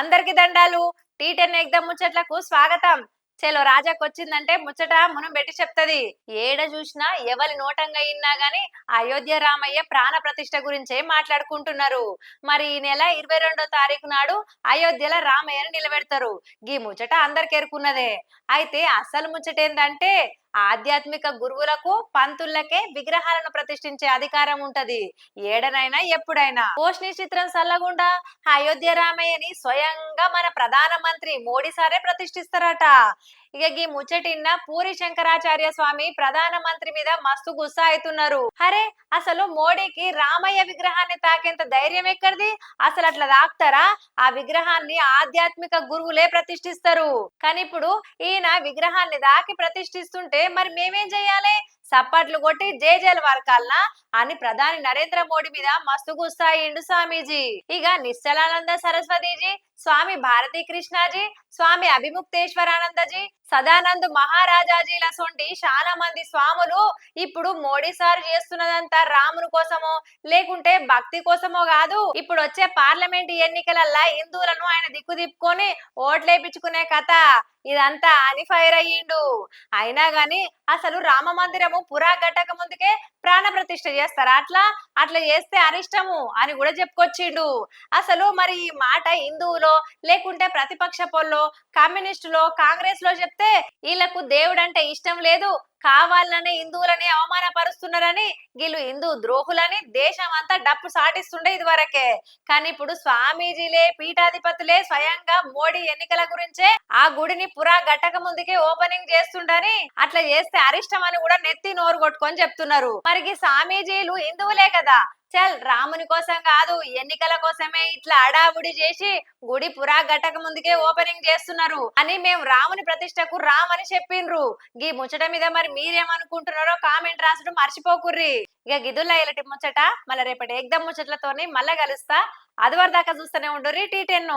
అందరికి దండాలు. Tea ten ఎగ్దం ముచ్చట్లకు స్వాగతం. చేలో రాజాకు వచ్చిందంటే ముచ్చట మనం పెట్టి చెప్తది. ఏడ చూసినా ఎవరి నోటంగా ఇన్నా గాని అయోధ్య రామయ్య ప్రాణ ప్రతిష్ట గురించే మాట్లాడుకుంటున్నారు. మరి ఈ నెల ఇరవై రెండో తారీఖు నాడు అయోధ్యలో రామయ్యను నిలబెడతారు. గీ ముచ్చట అందరికి ఎరుకున్నదే అయితే అసలు ముచ్చట ఏంటంటే ఆధ్యాత్మిక గురువులకు పంతులకే విగ్రహాలను ప్రతిష్ఠించే అధికారం ఉంటది. ఏడనైనా ఎప్పుడైనా. పోషణి చిత్రం సల్లగుండా? అయోధ్య రామయ్యని స్వయంగా మన ప్రధానమంత్రి మోడీ సారే ప్రతిష్ఠిస్తారట. ఇక ఈ ముచ్చటిన్న పూరి శంకరాచార్య స్వామి ప్రధాన మంత్రి మీద మస్తు గుస్సా అవుతున్నారు అరే అసలు మోడీకి రామయ్య విగ్రహాన్ని తాకేంత ధైర్యం ఎక్కడిది? అసలు అట్లా తాకుతారా? ఆ విగ్రహాన్ని ఆధ్యాత్మిక గురువులే ప్రతిష్ఠిస్తారు. కానీ ఇప్పుడు ఈయన విగ్రహాన్ని దాకి ప్రతిష్ఠిస్తుంటే మరి మేమేం చేయాలి? చప్పట్లు కొట్టి జేజేల వరకాలనా? అని ప్రధాని నరేంద్ర మోడీ మీద మస్తు గుస్తాయిండు స్వామీజీ. ఇక నిశ్చలానంద సరస్వతీజీ స్వామి భారతీ కృష్ణాజీ స్వామి అభిముక్తేశ్వరానందజీ సదానంద్ మహారాజాజీల సొంటి చాలా మంది స్వాములు ఇప్పుడు మోడీ సార్ చేస్తున్నదంతా రాముని కోసమో లేకుంటే భక్తి కోసమో కాదు. ఇప్పుడు వచ్చే పార్లమెంట్ ఎన్నికలల్లా హిందువులను ఆయన దిక్కు తిప్పుకొని ఓట్లేపించుకునే కథ. ఇదంతా అని ఫైర్ అయ్యిండు. అయినా గాని అసలు రామ మందిరము పురా గట్టక ముందుకే ప్రాణ ప్రతిష్ఠ చేస్తారా? అట్లా అట్లా చేస్తే అరిష్టము అని కూడా చెప్పుకొచ్చిండు. అసలు మరి ఈ మాట హిందువులో లేకుంటే ప్రతిపక్ష పొల్లో కమ్యూనిస్టులో కాంగ్రెస్లో చెప్తే వీళ్ళకు దేవుడు అంటే ఇష్టం లేదు. కావాలనే హిందువులని అవమానపరుస్తున్నారని వీళ్ళు హిందూ ద్రోహులని దేశం అంతా డప్పు సాటిస్తుండే ఇది వరకే కానీ ఇప్పుడు స్వామీజీలే పీఠాధిపతులే స్వయంగా మోడీ ఎన్నికల గురించే ఆ గుడిని పురా గట్టక ముందుకే ఓపెనింగ్ చేస్తుండని అట్లా చేస్తే అరిష్టం అని కూడా నెత్తి నోరు కొట్టుకొని చెప్తున్నారు. మరి స్వామీజీలు హిందువులే కదా! చల్ రాముని కోసం కాదు ఎన్నికల కోసమే ఇట్లా అడావుడి చేసి గుడి పురా గట్టక ముందుకే ఓపెనింగ్ చేస్తున్నారు. అని మేము రాముని ప్రతిష్టకు రామ్ అని చెప్పిండ్రు గీ ముచ్చట మీద మరి మీరేమనుకుంటున్నారో కామెంట్ రాసడం మర్చిపోకుర్రి. ఇక గిదుల ఇలాంటి ముచ్చట మళ్ళీ రేపటి ఎగ్దమ్ ముచ్చట్లతోని మళ్ళా కలుస్తా. అది దాకా చూస్తూనే ఉండుర్రి టీ టెన్